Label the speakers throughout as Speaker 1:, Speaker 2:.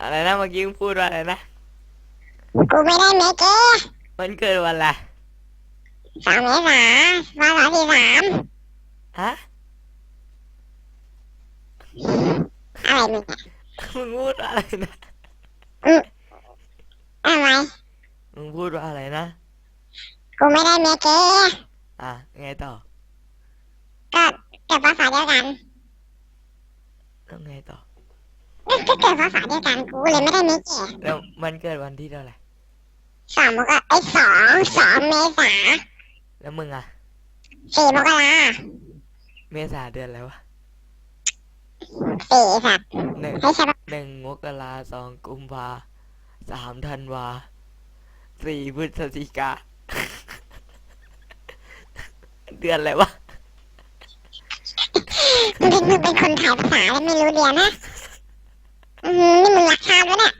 Speaker 1: อะไรนะเมื่อกี้มึงพูดว่าอะไรนะ
Speaker 2: กูไม่ได้เมเก
Speaker 1: มันเกิดวันอะไร
Speaker 2: สามเมษาวันสามสี่สาม
Speaker 1: ฮะ
Speaker 2: อะไรมึงอะ
Speaker 1: มึงพูดว่าอะไรนะ
Speaker 2: อะไร
Speaker 1: มึงพูดว่าอะไรนะ
Speaker 2: กูไม่ได้เมเก
Speaker 1: อะ ไงต่อ
Speaker 2: ก็เกิดภาษาเดียวกัน
Speaker 1: แล้วไงต่อ
Speaker 2: ก็ก็เกิดภาษาเดียวกันกูเลยไม่ได้เมเก
Speaker 1: แล้วมันเกิดวันที่เท่าไหร่
Speaker 2: สองมกราไอ้สองสองเมษา
Speaker 1: แล้วมึงอะ
Speaker 2: สี่มกรา
Speaker 1: เมษาเดือนอะไรวะ
Speaker 2: สี่สัตว์
Speaker 1: หนึ่ง
Speaker 2: ไม่ใช่ปะ
Speaker 1: หนึ่งมกราสองกุมภาสามธันวาสี่พฤศจิกา เดือนอะไรวะ
Speaker 2: มึงเป็นมึงเป็นคนถ่ายภาษาแล้วไม่รู้เรียนนะ อือหือนี่มึงรักชาติวะเนี่ย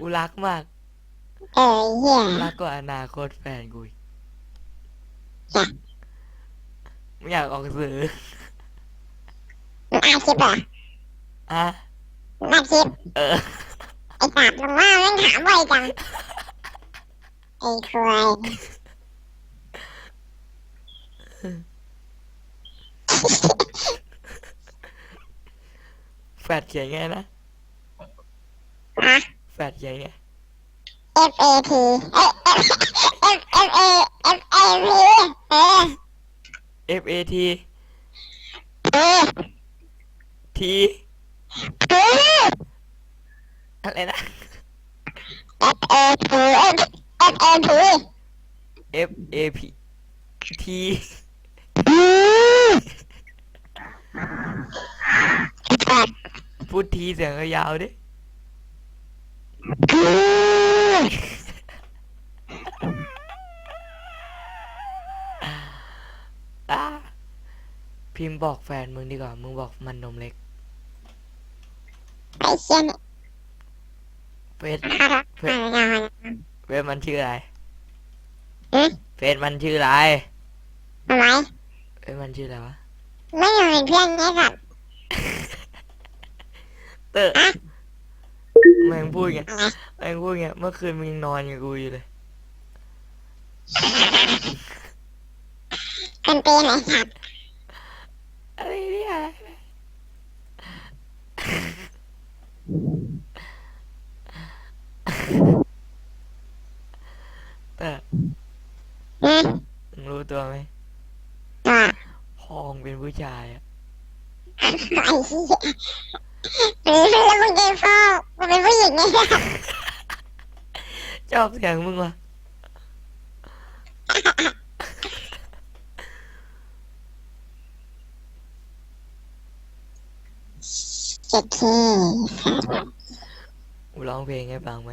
Speaker 1: กูรักมาก
Speaker 2: เออเหี้ย
Speaker 1: รักกว่าอนาคตแฟนกูอีก
Speaker 2: จ้ะ
Speaker 1: ไม่อยากออกสื่อ
Speaker 2: มึงอ่านคลิปเหรอ
Speaker 1: อะ
Speaker 2: มึงอ่านคลิป
Speaker 1: เออ
Speaker 2: ไอ้สัตว์มึงว่าแม่งถามบ่อยจังไอ้ควาย
Speaker 1: แฟ ดเขียนไงนะ
Speaker 2: ฮะ
Speaker 1: แฟดเขียนไง
Speaker 2: F A T เอ้ย F F A F A P เออ
Speaker 1: F A T
Speaker 2: เออ
Speaker 1: T
Speaker 2: เออ
Speaker 1: อะไรนะ
Speaker 2: F A P F F A P
Speaker 1: F A P T
Speaker 2: อืมสัตว์
Speaker 1: พูดทีเสียงยาวๆดิ
Speaker 2: อืม
Speaker 1: อะพิมพ์บอกแฟนมึงดีกว่า มึงบอกมันนมเล็ก
Speaker 2: ไอ้เชี่ยนี่
Speaker 1: เฟซ
Speaker 2: น่ารักอ่าอ่าอ่า
Speaker 1: เฟซมันชื่ออะไร
Speaker 2: อืม
Speaker 1: เฟซมันชื่ออะไร
Speaker 2: ทำไม
Speaker 1: เฟซมันชื่ออะไรวะ
Speaker 2: ไม่อยู่เป็นเพื่อนไงสัตว์
Speaker 1: เตอร์
Speaker 2: อะ
Speaker 1: แม่งพูดไง
Speaker 2: อะไร
Speaker 1: แม่งพูดไงเมื่อคืนมึงยังนอนกับกูอยู่เลย
Speaker 2: เป็นปีไหนสัตว์
Speaker 1: อะไรเนี่ยเตอร์
Speaker 2: อืม
Speaker 1: มึงรู้ตัวไหม
Speaker 2: อ่า
Speaker 1: พองเป็นผู้ชายอะ
Speaker 2: ไอ้เหี้ย หรือแล้วมึงเกย์พ่อมึงเป็นผู้หญิงไงสัตว์
Speaker 1: ชอบเสียงมึงวะ
Speaker 2: เจ็ดทีสัตว์
Speaker 1: กูร้องเพลงให้ฟังไหม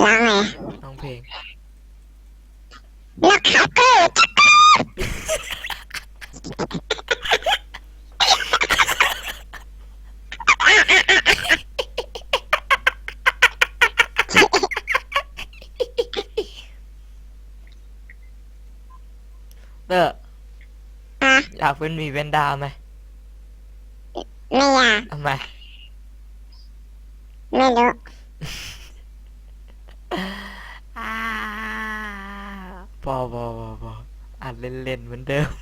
Speaker 2: ร้องไง
Speaker 1: ร้องเพลง
Speaker 2: นักข่าวเกิด
Speaker 1: เตอร์
Speaker 2: อะ
Speaker 1: อยากเป็นหมีแวนดาไหม
Speaker 2: ไม่อยาก
Speaker 1: ทำไม
Speaker 2: ไม่รู้
Speaker 1: พอพอพอพออัดเล่นๆเหมือนเดิม